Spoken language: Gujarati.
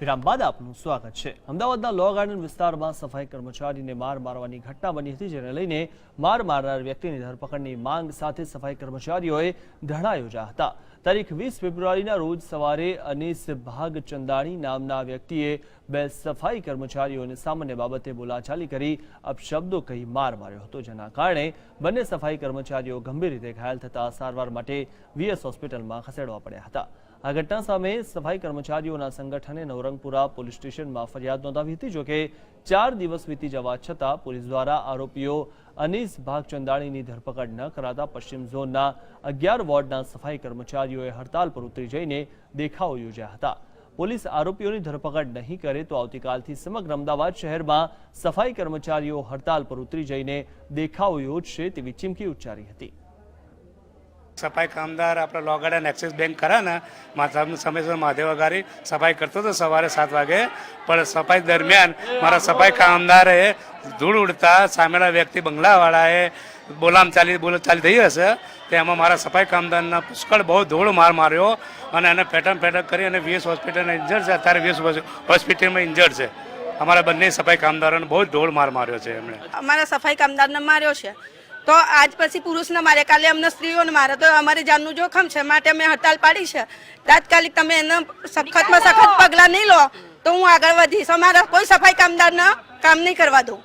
વિરામ બાદ આપનું સ્વાગત છે. અમદાવાદના લો ગાર્ડન વિસ્તારમાં સફાઈ કર્મચારીને માર મારવાની ઘટના બની હતી, જેને લઈને માર મારનાર વ્યક્તિની ધરપકડની માંગ સાથે સફાઈ કર્મચારીઓએ ધરણા યોજ્યા હતા. તારીખ વીસ ફેબ્રુઆરીના રોજ સવારે અનીસ ભાગચંદાણી નામના વ્યક્તિએ બે સફાઈ કર્મચારીઓને સામાન્ય બાબતે બોલાચાલી કરી અપશબ્દો કહી માર માર્યો હતો, જેના કારણે બંને સફાઈ કર્મચારીઓ ગંભીર રીતે ઘાયલ થતા સારવાર માટે વીએસ હોસ્પિટલમાં ખસેડવા પડ્યા હતા. આ ઘટના સામે સફાઈ કર્મચારીઓના સંગઠને નવરંગપુરા પોલીસ સ્ટેશનમાં ફરિયાદ નોંધાવી હતી, જોકે ચાર દિવસ વીતી જવા છતાં પોલીસ દ્વારા આરોપીઓ અનીસ ભાગચંદાણીની ધરપકડ ન કરાતા પશ્ચિમ ઝોનના અગિયાર વોર્ડના સફાઈ કર્મચારીઓએ હડતાલ પર ઉતરી જઈને દેખાવો યોજ્યા હતા. પોલીસ આરોપીઓની ધરપકડ નહીં કરે તો આવતીકાલથી સમગ્ર અમદાવાદ શહેરમાં સફાઈ કર્મચારીઓ હડતાલ પર ઉતરી જઈને દેખાવો યોજશે તેવી ચીમકી ઉચ્ચારી હતી. સફાઈ કામદાર આપણે લો ગાર્ડન એક્સિસ બેંક ખરા ને સમયસર મહાદેવ અગારી સફાઈ કરતો હતો સવારે સાત વાગે. પણ સફાઈ દરમિયાન મારા સફાઈ કામદારે ધૂળ ઉડતા સામેના વ્યક્તિ બંગલાવાળાએ બોલામ ચાલી બોલ ચાલી થઈ હશે તેમાં મારા સફાઈ કામદારના પુષ્કળ બહુ ધૂળ માર માર્યો અને એને પેટર્ન પેટર્ન કરી અને વીએસ હોસ્પિટલને ઇન્જર્ડ છે. અત્યારે વીએસ હોસ્પિટલમાં ઇન્જર્ડ છે. અમારા બંને સફાઈ કામદારોને બહુ ધૂળ માર માર્યો છે એમણે. અમારા સફાઈ કામદારને માર્યો છે. તો આજ પછી પુરુષને મારે, કાલે અમને સ્ત્રીઓને મારે. તો અમારી જાનનું જોખમ છે. માટે અમે હડતાલ પાડી છે. તાત્કાલિક તમે એને સખતમાં સખત પગલાં નહીં લો, તો હું આગળ વધીશ અમારા કોઈ સફાઈ કામદારને કામ નહીં કરવા દઉં.